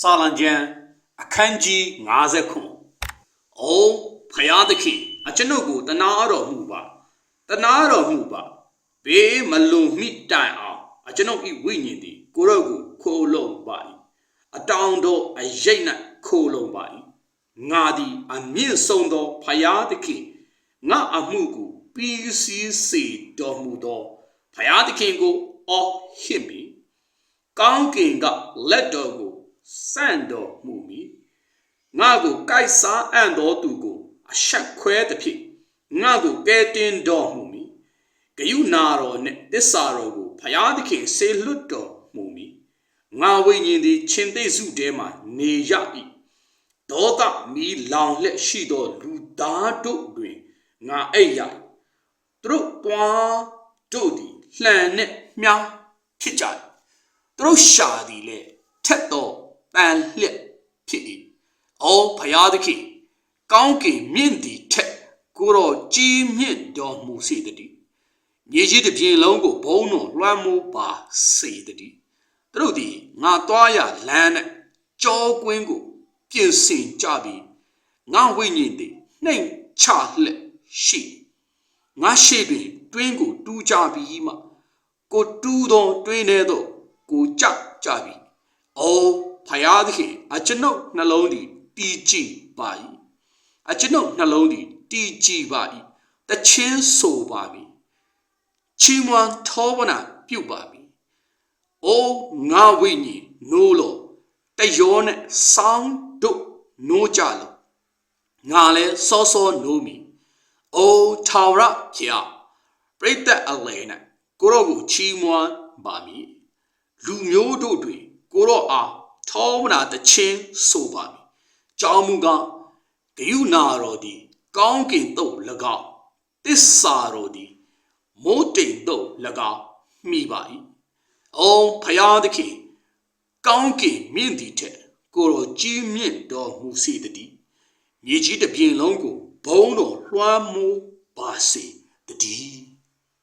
စာလံကျမ်းအခန်းကြီး50ခုအိုးဖယားသခင်အကျွန်ုပ်ကိုတနာတော်မူပါတနာတော်မူပါဘေးမလုံမိတိုင်အောင်အကျွန်ုပ်ဤဝိညာဉ်သည်ကိုရော့ကိုခိုးလုံပါ၏အတောင်တော်အရိတ်၌ခိုးလုံပါ၏ငါသည်အမြင့်ဆုံးသောဖယားသခင်ငါအမှုကိုပြီးစီးစေတော်မူသောဖယားသခင်ကိုအော်ဟစ်မိကောင်းကင်ကလက်တော်ကို စန့်တော်မူမည်ငါကိုကိုက်စားအံ့တော်သူကိုအဆက်ခွဲသည်ဖြစ်ငါကိုကဲတင်တော်မူမည်ဂယုနာတော်နှင့်တစ္ဆာတော်ကိုဖျားသခင်ဆေလွတ်တော်မူမည်ငါဝိညာဉ်သည်ရှင်သိစုထဲမှနေရ၏ဒေါသမီလောင်လက်ရှိသောလူသားတို့တွင်ငါအိပ်ရ၏သူတို့တွားတို့သည်လှန်နှင့်မြားဖြစ်ကြ၏သူတို့ရှာသည်လေထက်သော ပန်လျက်ဖြစ်၏အော်ဖယားသခင်ကောင်းကင်မြင့်သည်ထက်ကိုယ်တော်ကြီးမြင့်တော်မူစေတည်းမြေကြီးတစ်ပြင်လုံးကိုဘုံတော်လွှမ်းမိုးပါစေတည်းသူတို့သည်ငါသွားရလမ်း၌ကြောကွင်းကို ပြင်ဆင်ကြပြီးငါဝိညာဉ်သည်နှိမ်ချလှက်ရှိ၏ငါရှိတွင်တွင်းကိုတူးကြပြီးမှကိုတူးသောတွင်းထဲသို့ကိုကြကြပြီ။အိုး ဖယားသခင်အကျွန်ုပ်နှလုံးသည်တည်ကြည်ပါ၏။အကျွန်ုပ်နှလုံးသည်တည်ကြည်ပါ၏။တချင်းဆိုပါပြီ။ချီးမွမ်းထောပနာပြုပါပြီ။အိုးငါဝိညာဉ်နိုးလို့တယောနဲ့စောင်းတို့နိုးကြလို့ငါလဲစောစောနိုးမီ။အိုးထာဝရဖျားပရိသတ်အလဲ၌ကိုရောကိုချီးမွမ်းပါမည်။လူမျိုးတို့တွင်ကိုရောအား ထောမနာတခြင်းဆိုပါမည်။ကြောင်းမူကားဂယုနာတော်သည်ကောင်းကင်သို့၎င်းတစ္ဆာတော်သည်မိုးတိမ်သို့၎င်းမိပါ၏။အော်ဖယားသခင်ကောင်းကင်မြင့်သည်ထက်ကိုရောကြီးမြင့်တော်မူစေတည်းမြေကြီးတစ်ပြင်လုံးကိုဘုံတော်လွှမ်းမိုးပါစေတည်း